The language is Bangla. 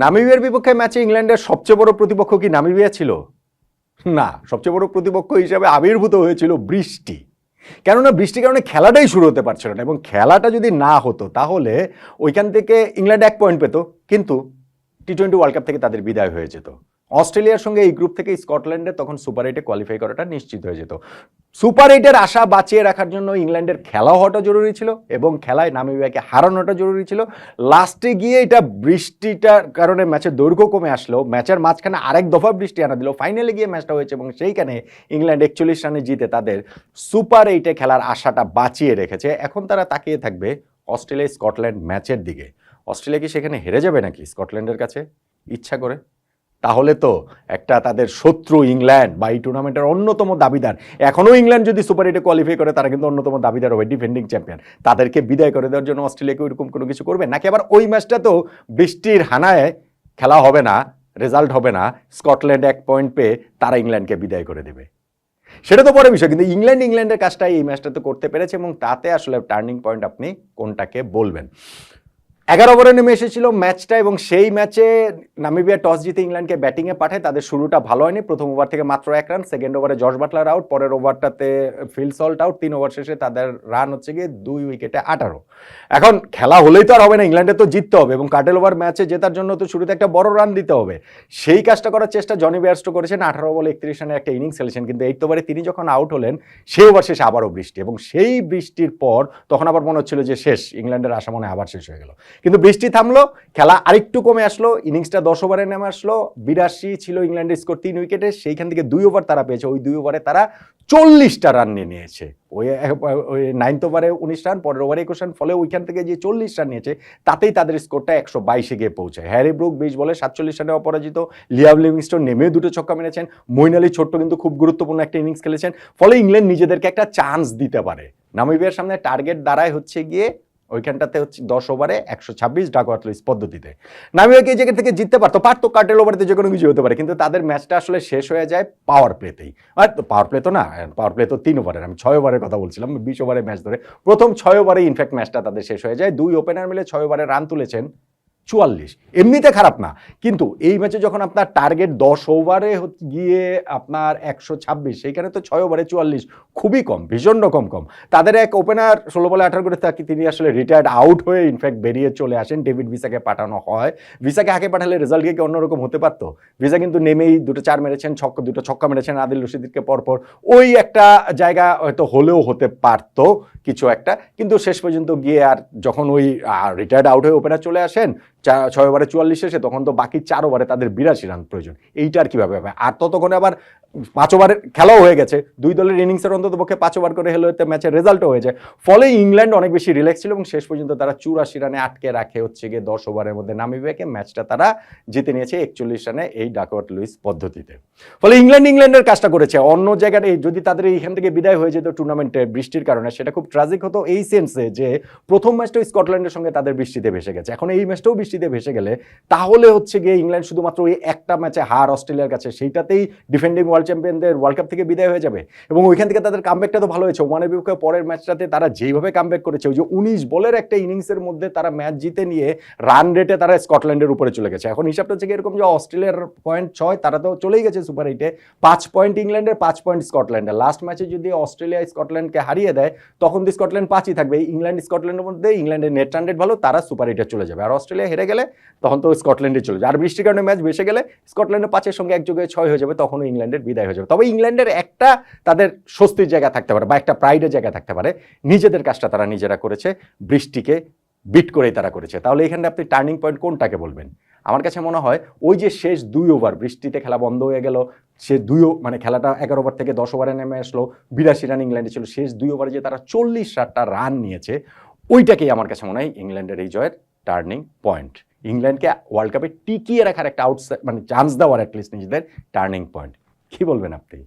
নামিবিয়ার বিপক্ষে ম্যাচে ইংল্যান্ডের সবচেয়ে বড় প্রতিপক্ষ কি নামিবিয়া ছিল? না, সবচেয়ে বড় প্রতিপক্ষ হিসাবে আবির্ভূত হয়েছিল বৃষ্টি। কেননা বৃষ্টির কারণে খেলাটাই শুরু হতে পারছিল না এবং খেলাটা যদি না হতো, তাহলে ওইখান থেকে ইংল্যান্ড এক পয়েন্ট পেত, কিন্তু টি টোয়েন্টি ওয়ার্ল্ড কাপ থেকে তাদের বিদায় হয়ে যেত। অস্ট্রেলিয়ার সঙ্গে এই গ্রুপ থেকে স্কটল্যান্ডে তখন সুপার এইটে কোয়ালিফাই করাটা নিশ্চিত হয়ে যেত। সুপার এইটের আশা বাঁচিয়ে রাখার জন্য ইংল্যান্ডের খেলা হওয়াটা জরুরি ছিল এবং খেলায় নামিবিয়াকে হারানোটা জরুরি ছিল। লাস্টে গিয়ে এটা বৃষ্টিটার কারণে ম্যাচের দৈর্ঘ্য কমে আসলো। ম্যাচের মাঝখানে আরেক দফা বৃষ্টি আনা দিল। ফাইনালে গিয়ে ম্যাচটা হয়েছে এবং সেইখানে ইংল্যান্ড একচল্লিশ রানে জিতে তাদের সুপার এইটে খেলার আশাটা বাঁচিয়ে রেখেছে। এখন তারা তাকিয়ে থাকবে অস্ট্রেলিয়া স্কটল্যান্ড ম্যাচের দিকে। অস্ট্রেলিয়া কি সেখানে হেরে যাবে নাকি স্কটল্যান্ডের কাছে? ইচ্ছা করে। তাহলে তো একটা তাদের শত্রু ইংল্যান্ড বা এই টুর্নামেন্টের অন্যতম দাবিদার। এখনও ইংল্যান্ড যদি সুপার এইটে কোয়ালিফাই করে, তারা কিন্তু অন্যতম দাবিদার হবে ডিফেন্ডিং চ্যাম্পিয়ন তাদেরকে বিদায় করে দেওয়ার জন্য অস্ট্রেলিয়াকে ওইরকম কোনো কিছু করবে? নাকি আবার ওই ম্যাচটা তো বৃষ্টির হানায় খেলা হবে না রেজাল্ট হবে না, স্কটল্যান্ড এক পয়েন্ট পেয়ে তারা ইংল্যান্ডকে বিদায় করে দেবে? সেটা তো বড় বিষয়, কিন্তু ইংল্যান্ড, ইংল্যান্ডের কাজটা এই ম্যাচটা তো করতে পেরেছে এবং তাতে আসলে টার্নিং পয়েন্ট আপনি কোনটাকে বলবেন? এগারো ওভারে নেমে এসেছিল ম্যাচটা এবং সেই ম্যাচে নামিবিয়া টস জিতে ইংল্যান্ডকে ব্যাটিংয়ে পাঠায়। তাদের শুরুটা ভালো হয়নি। প্রথম ওভার থেকে মাত্র এক রান সেকেন্ড ওভারে জর্জ বাটলার আউট পরের ওভারটাতে ফিল সল্ট আউট তিন ওভার শেষে তাদের রান হচ্ছে গিয়ে দুই উইকেটে আঠারো। এখন খেলা হলেই তো আর হবে না ইংল্যান্ডে তো জিততে হবে এবং কাটেল ওভার ম্যাচে জেতার জন্য তো শুরুতে একটা বড় রান দিতে হবে। সেই কাজটা করার চেষ্টা জনি বেয়ারস্টো করেছেন। আঠারো বলে একত্রিশ রানের একটা ইনিংস খেলেছেন, কিন্তু এইট ওভারে তিনি যখন আউট হলেন, সেই ওভার শেষে আবারও বৃষ্টি এবং সেই বৃষ্টির পর তখন আবার মনে হচ্ছিল যে শেষ, ইংল্যান্ডের আশা মনে আবার শেষ হয়ে গেল। কিন্তু বৃষ্টি থামলো, খেলা আরেকটু কমে আসলো, ইনিংসটা দশ ওভারে নেমে আসলো, বিরাশি ছিল ইংল্যান্ডের স্কোর তিন উইকেটে, সেইখান থেকে দুই ওভার তারা পেয়েছে, ওই দুই ওভারে তারা চল্লিশটা রান নিয়ে নিয়েছে। ওই ওই নাইনথ ওভারে উনিশ রান, পরের ওভারে একুশ রান, ফলে ওইখান থেকে যে চল্লিশ রান নিয়েছে, তাতেই তাদের স্কোরটা একশো বাইশে গিয়ে পৌঁছায়। হ্যারি ব্রুক বিশ বলে সাতচল্লিশ রানে অপরাজিত লিয়াব লিভিংস্টোন নেমেও দুটো ছক্কা মেরেছেন মইন আলী ছোট্ট কিন্তু খুব গুরুত্বপূর্ণ একটা ইনিংস খেলেছেন, ফলে ইংল্যান্ড নিজেদেরকে একটা চান্স দিতে পারে। নামিবিয়ার সামনে টার্গেট দাঁড়ায় হচ্ছে গিয়ে ওইখানটাতে হচ্ছে দশ ওভারে একশো ছাব্বিশ ডাকওয়াত লুইস পদ্ধতিতে। নামিয়ে এই জায়গা থেকে জিততে পারতো পারতো কার্টেল ওভারতে যে কোনো কিছু হতে পারে, কিন্তু তাদের ম্যাচটা আসলে শেষ হয়ে যায় পাওয়ার প্লেতেই আর পাওয়ার প্লে তো না পাওয়ার প্লে তো তিন ওভারের, আমি ছয় ওভারের কথা বলছিলাম, বিশ ওভারের ম্যাচ ধরে। প্রথম ছয় ওভারে ইনফ্যাক্ট ম্যাচটা তাদের শেষ হয়ে যায়। দুই ওপেনার মিলে ছয় ওভারে রান তুলেছেন চুয়াল্লিশ। এমনিতে খারাপ না। কিন্তু এই ম্যাচে যখন আপনার টার্গেট দশ ওভারে গিয়ে আপনার একশো ছাব্বিশ, সেইখানে তো ছয় ওভারে চুয়াল্লিশ। খুবই কম, ভীষণ রকম কম। তাদের এক ওপেনার ষোলো বলে আঠারো করে থাকি, তিনি আসলে রিটায়ার্ড আউট হয়ে ইনফ্যাক্ট বেরিয়ে চলে আসেন। ডেভিড ভিসাকে পাঠানো হয়। ভিসাকে আগে পাঠালে রেজাল্ট কি অন্যরকম হতে পারতো? ভিসা কিন্তু নেমেই দুটো চার মেরেছেন, ছক্কা দুটো ছক্কা মেরেছেন আদিল রশিদকে পরপর। ওই একটা জায়গা হয়তো হলেও হতে পারতো কিছু একটা। কিন্তু শেষ পর্যন্ত গিয়ে আর যখন ওই রিটায়ার্ড আউট হয়ে ওপেনার চলে আসেন ছয় ওভারে চুয়াল্লিশ শেষে, তখন তো বাকি চার ওভারে তাদের বিরাশি রান প্রয়োজন। এইটা আর কীভাবে হবে? আর ততক্ষণে আবার পাঁচ ওভারের খেলাও হয়ে গেছে। দুই দলের ইনিংসের অন্তত পক্ষে পাঁচ ওভার করে হলে ম্যাচের রেজাল্টও হয়ে যায় ফলে ইংল্যান্ড অনেক বেশি রিল্যাক্স ছিল এবং শেষ পর্যন্ত তারা চুরাশি রানে আটকে রাখে হচ্ছে গিয়ে দশ ওভারের মধ্যে নামিবিয়াকে ম্যাচটা তারা জিতে নিয়েছে একচল্লিশ রানে এই ডাকওয়ার্ট লুইস পদ্ধতিতে। ফলে ইংল্যান্ড ইংল্যান্ডের কাজটা করেছে। অন্য জায়গায় এই- যদি তাদের এইখান থেকে বিদায় হয়ে যেত টুর্নামেন্টে বৃষ্টির কারণে, সেটা খুব ট্রাজিক হতো এই সেন্সে যে প্রথম ম্যাচটাও স্কটল্যান্ডের সঙ্গে তাদের বৃষ্টিতে ভেসে গেছে। এখন এই ম্যাচটাও বৃষ্টিতে ভেসে গেলে তাহলে হচ্ছে গিয়ে ইংল্যান্ড শুধুমাত্র ওই একটা ম্যাচে হার অস্ট্রেলিয়ার কাছে সেইটাতেই ডিফেন্ডিং ওয়ার্ল্ড চ্যাম্পিয়নদের ওয়ার্ল্ড কাপ থেকে বিদায় হয়ে যাবে। এবং ওইখান থেকে তাদের কামব্যাকটা তো ভালো হয়েছে। ওমানের বিপক্ষে পরের ম্যাচটাতে তারা যেইভাবে কামব্যাক করেছে, ওই যে উনিশ বলের একটা ইনিংসের মধ্যে তারা ম্যাচ জিতে নিয়ে রান রেটে তারা স্কটল্যান্ডের উপরে চলে গেছে। এখন হিসাবটা হচ্ছে এরকম যে অস্ট্রেলিয়ার পয়েন্ট ছয়, তারা তো চলেই গেছে সুপার এইটে পাঁচ পয়েন্ট ইংল্যান্ডের, পাঁচ পয়েন্ট স্কটল্যান্ডের লাস্ট ম্যাচে যদি অস্ট্রেলিয়া স্কটল্যান্ডকে হারিয়ে দেয়, তখন তো স্কটল্যান্ড পাঁচই থাকবে। ইংল্যান্ড স্কটল্যান্ডের মধ্যে ইংল্যান্ডের নেট রান রেট ভালো, তারা সুপার এইটে চলে যাবে। আর অস্ট্রেলিয়া হেরে গেলে, তখন তো স্কটল্যান্ডে চলে যাবে। আর বৃষ্টির কারণে ম্যাচ বেসে গেলে স্কটল্যান্ডের পাঁচের সঙ্গে একযোগে ছয় হয়ে যাবে, তখনও ইংল্যান্ডের বিদায় হয়ে যাবে। তবে ইংল্যান্ডের একটা তাদের স্বস্তির জায়গা থাকতে পারে বা একটা প্রাইডের জায়গা থাকতে পারে। নিজেদের কাজটা তারা নিজেরা করেছে, বৃষ্টিকে বিট করেই তারা করেছে। তাহলে এখানে আপনি টার্নিং পয়েন্ট কোনটাকে বলবেন? আমার কাছে মনে হয় ওই যে শেষ দুই ওভার বৃষ্টিতে খেলা বন্ধ হয়ে গেল, সে দুই মানে খেলাটা এগারো ওভার থেকে দশ ওভারে নেমে আসলো, বিরাশি রান ইংল্যান্ডে ছিল, শেষ দুই ওভারে যে তারা চল্লিশ ষাটটা রান নিয়েছে, ওইটাকেই আমার কাছে মনে হয় ইংল্যান্ডের এই জয়ের টার্নিং পয়েন্ট ইংল্যান্ডকে ওয়ার্ল্ড কাপে টিকিয়ে রাখার একটা আউটসাইড মানে চান্স দেওয়ার অ্যাটলিস্ট নিজেদের টার্নিং পয়েন্ট কি বলবেন আপনি?